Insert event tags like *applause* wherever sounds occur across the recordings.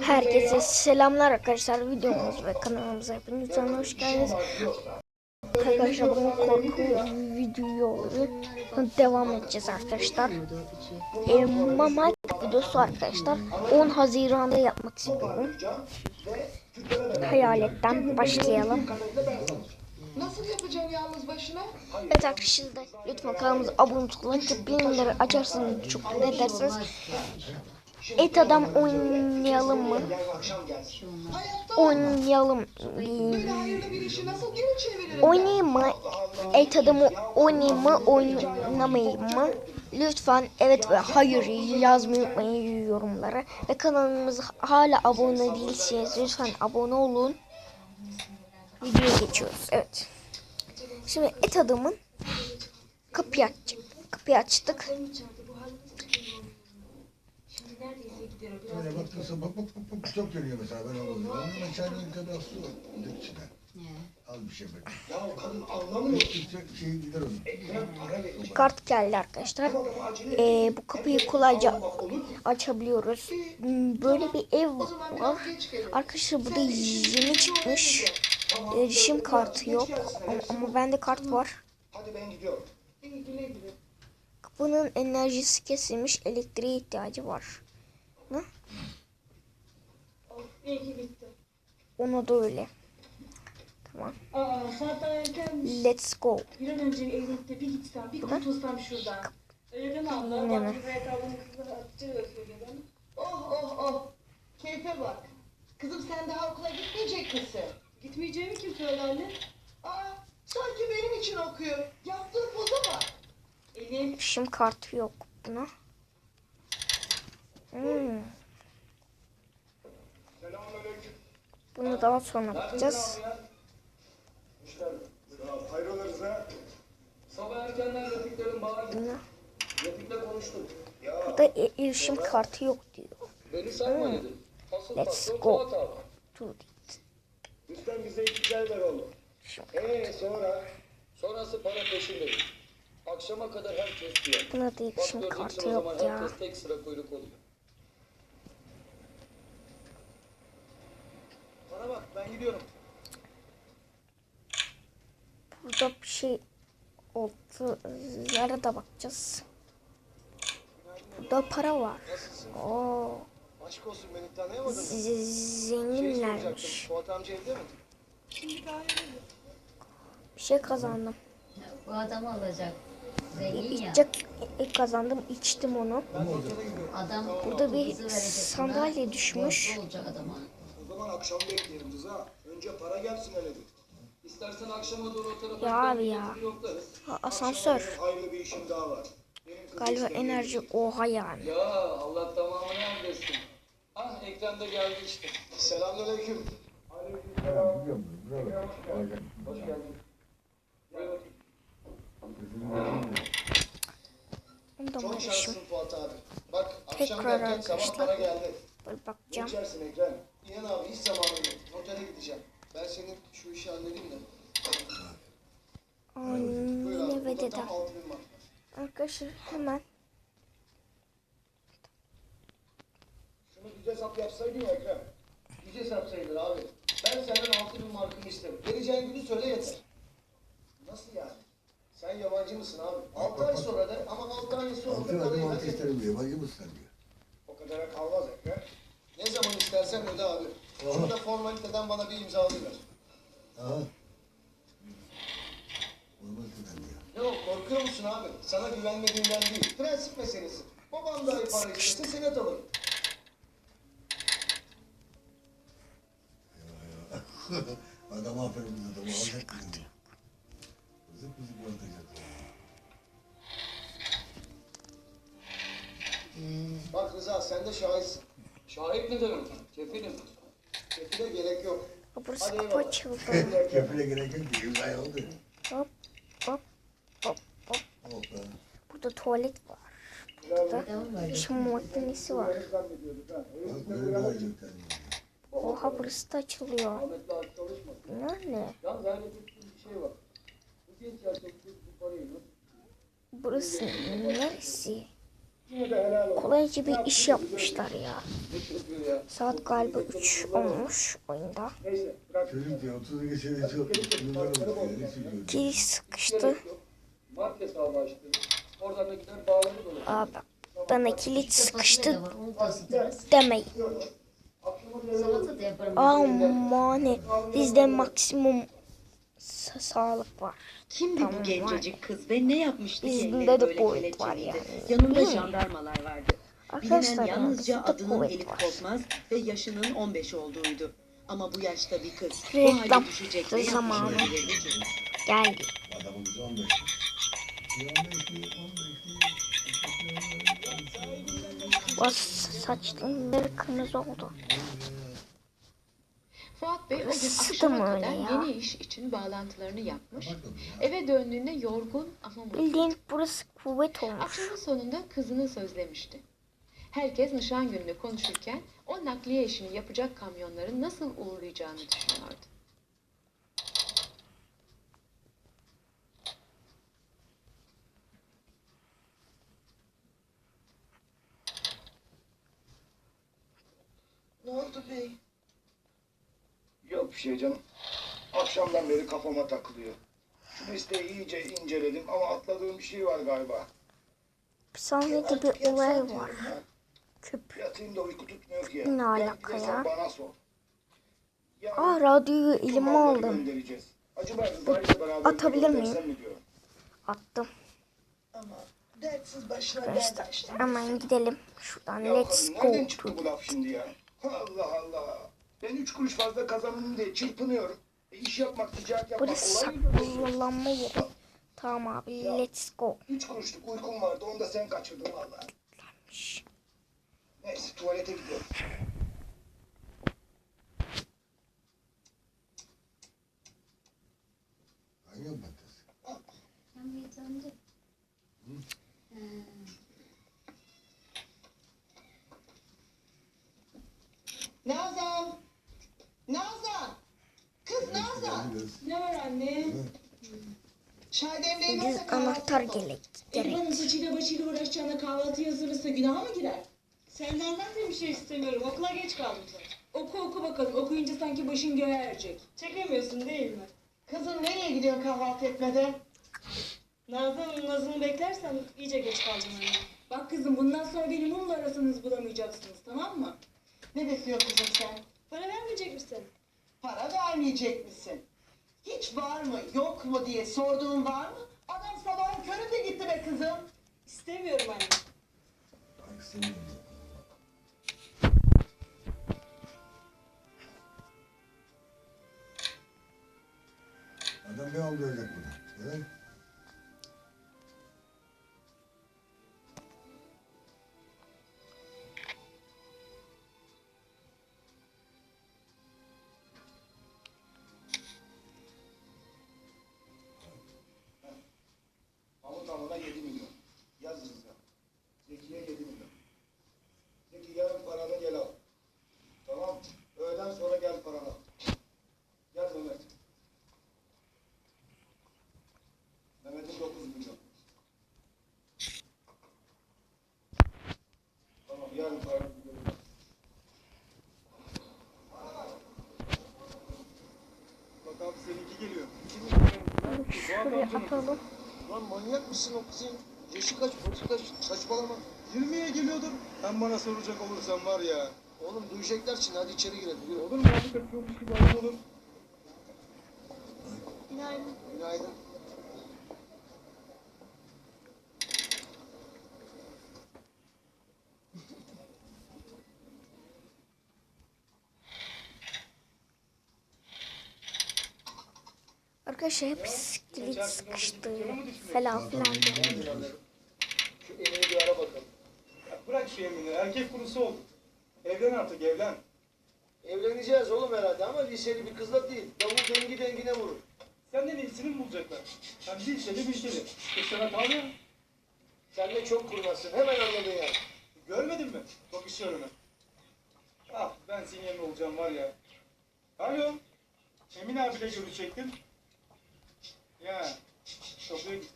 Herkese selamlar arkadaşlar. Videomuz ve kanalımıza hepiniz lütfen hoş geldiniz. Arkadaşlar bugün korku videoları devam edeceğiz arkadaşlar. E, Mama videosu arkadaşlar. 10 Haziran'da yapmak istiyorum. Hayaletten başlayalım. Nasıl yapacaksın yalnız başına? Evet arkadaşlar lütfen kanalımıza abone olun. Bildirimleri açarsanız çok mutlu edersiniz. Et adam oynayalım mı? Oynayalım. Oynayayım mı? Et adamı oynayayım mı? Oynamayayım mı? Lütfen evet ve hayır yazmayı unutmayın yorumlara. Ve kanalımıza hala abone değilseniz lütfen abone olun. Videoya geçiyoruz. Evet. Şimdi et adamın kapıyı açacak. Kapıyı açtık. Böyle bakıyorsun bak bak bak bak çok geliyor mesela ben alıyorum. Onun içeride kadar su var. İçine. Al bir şey bak. Ya kadın anlamıyor. Gidecek şey gider onun. Kart geldi arkadaşlar. Ee, bu kapıyı kolayca açabiliyoruz. Hmm, Böyle bir ev var. Arkadaşlar burada yeni çıkmış. Erişim kartı yok. Ama, bende kart var. Hadi ben gidiyorum. Kapının enerjisi kesilmiş. Elektriğe ihtiyacı var. Ne? Ona da öyle. Tamam. Aa saat erkenmiş. Let's go. Bir an önce evlilikte bir gitsem, bir kurtulsam şuradan. Abla, Yine mi? bak buraya kaldığım kızı atacağız bana. Oh oh oh. Keyfe bak. Kızım sen daha okula gitmeyecek misin? Gitmeyeceğimi kim söyledi anne? Aa, sanki benim için okuyor. Yaptığı poza bak. Elif, Erişim kartı yok buna. Hmm. Bunu daha sonra bakacağız. Refik'le konuştum. Burada erişim kartı yok diyor. Asıl Let's go. Abi. Dur. Lütfen bize ikiler ver oğlum. Eee sonra? Sonrası para peşindeyim. Akşama kadar herkes diyor. Buna da erişim kartı yok ya. herkes tek sıra kuyruk oluyor. Bana bak ben gidiyorum. Burada bir şey oldu. Yere de bakacağız. Burada para var. Oo, Aşk olsun beni tanıyamadın mı? Şey zenginlermiş. Fuat amca evde mi? Bir şey kazandım. Bu adam alacak. Zengin ya. İçecek e, kazandım. içtim onu. Adam Burada bir sandalye düşmüş. olacak adama. Akşam bekleyelim Rıza. Önce para gelsin hele bir. İstersen akşama doğru o tarafa Ya abi ya. yoklarız. Ha, asansör. Hayırlı bir işim daha var. Benim kızı Galiba istemeye enerji oha yani. Ya Allah tamamını erdirsin. Ah ekranda geldi işte. Selamünaleyküm. Biliyor musun? Bravo. Olacak. Hoş geldin. Da Çok şanslısın Fuat abi. Bak akşam Tekrar derken sabah arkadaşlar. para geldi. Böyle Ne bakacağım. içersin Ekrem? İnan abi hiç zamanım yok. Notere gideceğim. Ben senin şu işi halledeyim de. Buyur abi. Burada tam altı bin var. Arkadaşlar hemen Şunu düz hesap yapsaydın ya Ekrem. Düz hesap sayılır abi. Ben senden altı bin markımı isterim. Vereceğin günü söyle yeter. Nasıl yani? Sen yabancı mısın abi? Altı ay sonra da ama altı ay sonra Altı da parayı altı ver. isterim diyor. Bacı mısın diyor. O kadara kalmaz Ekrem. Ne zaman istersen öde abi. Şurada formaliteden bana bir imza ver. Aha. Olmaz diyor. Ne o korkuyor musun abi? Sana güvenmediğimden değil. Prensip meselesi. Babam dahi para istesin senet alırım. *laughs* Adam aferin biz adamı alacak diyor. Kızık kızık atacak. Bak Rıza sen de şahitsin. Şahit ne demek? Kefilim. Kefile gerek yok. burası Hadi. Kefile gerek yok. İmzayı aldı. Hop hop hop hop. Oh be. Burada tuvalet var. Burada iş makinesi var. Oha burası da açılıyor. Bunlar ne? Şey nasıl Burası neresi? Kolayca bir iş yapmışlar ya. Saat galiba 3 olmuş oyunda. Neyse bırak. Çocuk ya 30'u geçene çok numara oldu. Ne söylüyordu? Kili sıkıştı. Abi bana kilit sıkıştı demeyin. Aman ne. Bizde maksimum sa- sağlık var. Kimdi Tamam, bu gencecik kız ve ne yapmıştı elleri böyle var kelepçeliydi? yani. Yanında mi? jandarmalar vardı. Bilinen yalnızca adının Elif var. Korkmaz ve yaşının 15 olduğuydu. Ama bu yaşta bir kız bu hale düşecek ne zamanı. Geldi. Adamımız 15. 15, 15. Bas saçları kırmızı oldu. Fuat Bey o gün akşama kadar ya? yeni iş için bağlantılarını yapmış. Eve döndüğünde yorgun ama mutlu. Bildiğin burası kuvvet olmuş. Akşamın sonunda kızını sözlemişti. Herkes nişan gününü konuşurken o nakliye işini yapacak kamyonların nasıl uğurlayacağını düşünüyordu. Ne oldu bey? Yok bir şey canım. Akşamdan beri kafama takılıyor. Şu listeyi iyice inceledim ama atladığım bir şey var galiba. Sahnede bir olay var. Köp. Yatayım da uyku tutmuyor ki. Ne alaka ya? Bana sor. Yani Aa radyoyu elime aldım. Atabilir miyim? Attım. Ama dertsiz başına Arkadaşlar hemen gidelim. Şuradan Ya let's go. nereden çıktı bu laf şimdi ya? Allah Allah. Ben üç kuruş fazla kazanayım diye çırpınıyorum. E, iş yapmak, ticaret yapmak Burası saklanma yeri. Tamam abi let's go. Üç kuruşluk uykum vardı, onu da sen kaçırdın vallahi. Neyse, tuvalete gidiyorum. Hangi maddesi? Ben bir tanıdım. Nazan! Nazan! Kız Nazan! Ne var anne? Çay demleyin Biz olsa kahvaltı anahtar gerek. gerek. Elif'in saçıyla başıyla uğraşacağına kahvaltı hazırlasa günah mı girer? Senden de bir şey istemiyorum. Okula geç kaldım zaten. Oku oku bakalım. Okuyunca sanki başın göğe erecek. Çekemiyorsun değil mi? Kızım nereye gidiyorsun kahvaltı etmeden? Nazlı'nın nazını beklersen iyice geç kaldın anne. Bak kızım bundan sonra beni mumla arasanız bulamayacaksınız tamam mı? Ne bekliyor kızım sen? Vermeyecek misin? Para vermeyecek misin? Hiç var mı yok mu diye sorduğun var mı? Adam sabahın köründe gitti be kızım. İstemiyorum anne. Adam ne oldu öyle burada? Evet. Bak abi seninki geliyor. Şuraya atalım. Lan manyak mısın o kızın? Yaşı kaç, boyu kaç, saçmalama. 20'ye geliyordum. Sen bana soracak olursan var ya. Oğlum duyacaklar şimdi hadi içeri girelim. Yürü. Olur mu abi kaçıyormuş gibi adam olur. Günaydın. Günaydın. Arkadaşlar hep kilit sıkıştı falan filan. Şu Emin'i bir ara bakalım. Bırak şu Emine. Erkek kurusu ol. Evlen artık evlen. Evleneceğiz oğlum herhalde ama liseli bir kızla değil. Davul dengi dengine vurur. Senden iyisini mi bulacaklar? Hem bilseli bilseli. Kız sana kal ya. Sen de çok kurnazsın. Hemen anladın yani. Görmedin mi? Bakışlarını. Ah ben senin yerine olacağım var ya. Alo. Emin abiyle görüşecektim. Ya. Kapıya git.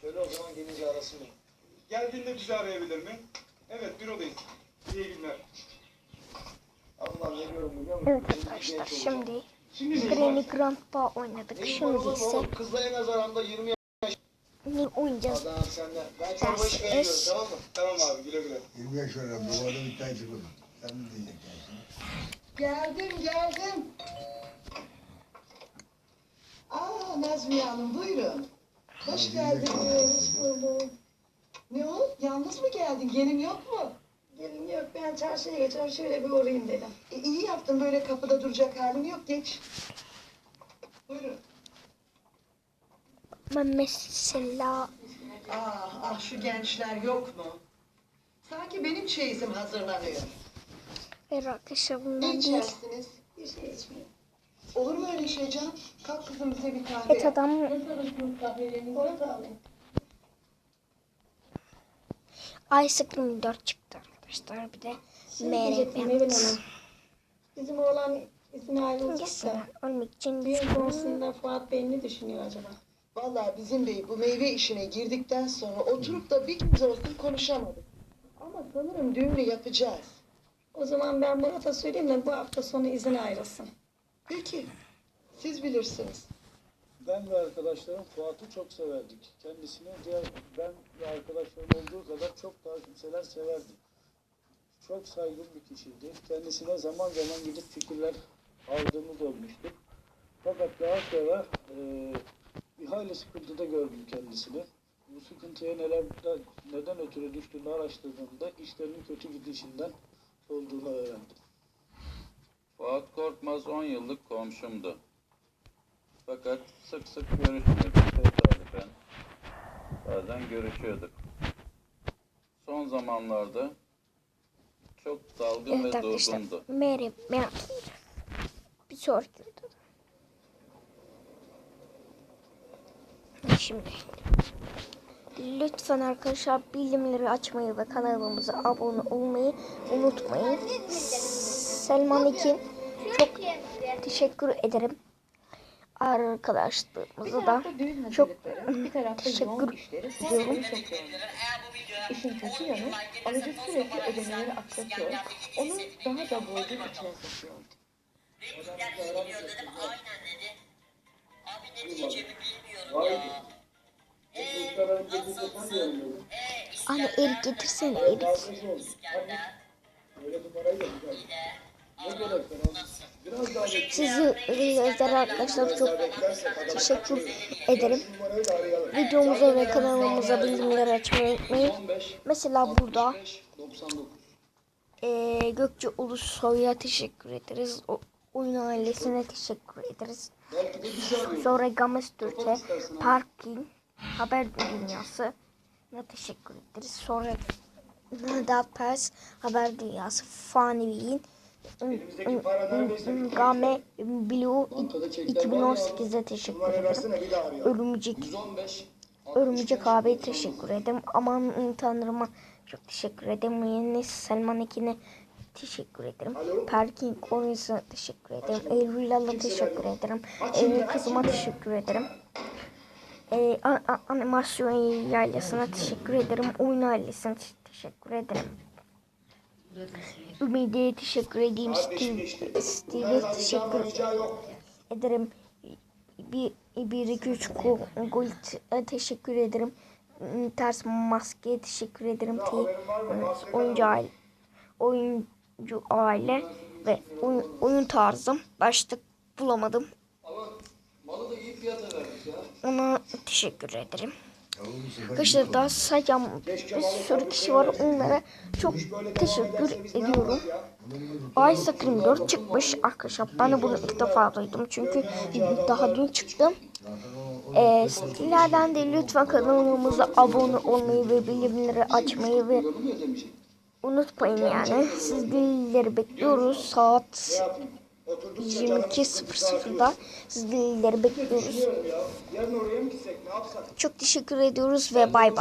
Söyle o zaman gelince arasın beni. Geldiğinde bizi arayabilir mi? Evet bürodayız. İyi günler. Allah veriyorum biliyor musun? Evet arkadaşlar şimdi Şimdi Granny Grandpa oynadık. Şimdi ise oğlum? Kızla en az aranda 20 ne oynayacağız? Adam senden. Ben çorba içmeye Ders, gidiyorum tamam mı? Tamam abi güle güle. 20 yaş var abi. Bu arada bir tane çıkmadı. Sen mi diyeceksin? Geldim geldim. Aa Nazmiye Hanım buyurun. Hoş geldiniz. Ne o? Yalnız mı geldin? Gelin yok mu? Gelin yok ben çarşıya geçeceğim şöyle bir uğrayayım dedim. E, iyi yaptın böyle kapıda duracak halim yok geç. Buyurun. Ben mesela Ah ah şu gençler yok mu? Sanki benim çeyizim hazırlanıyor. ver arkadaşlar Ne bundan değil. içersiniz? Bir şey içmeyeyim. Olur mu öyle şey canım? Kalk kızım bize bir kahve yap. adam. Ice Cream 4 çıktı arkadaşlar. Bir de Evin yaptı. Bizim oğlan Hangisinden da. ölmek için düşünüyorum. konusunda Fuat Bey ne düşünüyor acaba? Vallahi bizim bey bu meyve işine girdikten sonra oturup da bir kez olsun konuşamadık. Ama sanırım düğünü yapacağız. O zaman ben Murat'a söyleyeyim de bu hafta sonu izine ayrılsın. Peki, siz bilirsiniz. Ben ve arkadaşlarım Fuat'ı çok severdik. Kendisini diğer ben ve arkadaşlarım olduğu kadar çok daha kimseler severdi. Çok saygın bir kişiydi. Kendisine zaman zaman gidip fikirler aldığımız olmuştur. Fakat daha sonra eee bir hayli sıkıntıda gördüm kendisini. Bu sıkıntıya neler, neden ötürü düştüğünü araştırdığımda işlerinin kötü gidişinden olduğunu öğrendim. Fuat Korkmaz 10 yıllık komşumdu. Fakat sık sık görüşmüyorduk tesadüfen. Bazen görüşüyorduk. Son zamanlarda çok dalgın Evet ve durgundu. Meryem yaptı. Bir sonraki. Şimdi lütfen arkadaşlar bildirimleri açmayı ve kanalımıza abone olmayı unutmayın. Selman için teşekkür ederim. Bir Arkadaşlarımıza da çok teşekkür ediyorum. İşin kötü yanı alıcı sürekli ödemeleri aksatıyor, onu daha da borcun içine sokuyordu. Anne erik getirsene erik. Ne. Sizi izleyen arkadaşlar çok teşekkür ederim. Videomuza ve kanalımıza bildirimleri açmayı unutmayın. 15, Mesela burada 65, 99. eee Gökçe Ulusoy'a teşekkür ederiz. O, oyun ailesine teşekkür ederiz. Sonra Games Türk'e Parking Haber Dünyası teşekkür ederiz. Sonra Nada Pers Haber Dünyası Fani'nin Elimizdeki para neredeyse bir Game Blue Bankada çekler var ya. 2018'e teşekkür ederim. Örümcek 115, Örümcek abiye teşekkür ederim. Aman tanrıma çok teşekkür ederim. Yeni Selman Ekin'e teşekkür ederim. Parking Oyuncu'na teşekkür ederim. Eylül'e teşekkür ederim. Eylül kızıma teşekkür ederim. Ee, animasyon yaylasına teşekkür ederim. Oyun ailesine te- teşekkür ederim. Ümide'ye teşekkür edeyim. Steve, Steve'e teşekkür Rica yok. ederim. Bir, bir iki üç go- gold teşekkür ederim. Hmm, Ters maske teşekkür ederim. T, oyuncu aile, oyuncu aile ve oyun, oyun tarzım. Başlık bulamadım. Ona teşekkür ederim. Arkadaşlar daha sayacağım bir sürü kişi var. Onlara çok teşekkür ediyorum. Ice Cream 4 çıkmış arkadaşlar. Ben de bunu ilk defa duydum. Çünkü daha dün çıktı. Ee, sizlerden de lütfen kanalımıza abone olmayı ve bildirimleri açmayı ve unutmayın yani. Sizleri bekliyoruz saat 22.00'da sizleri bekliyoruz. Çok teşekkür ediyoruz ve bay bay.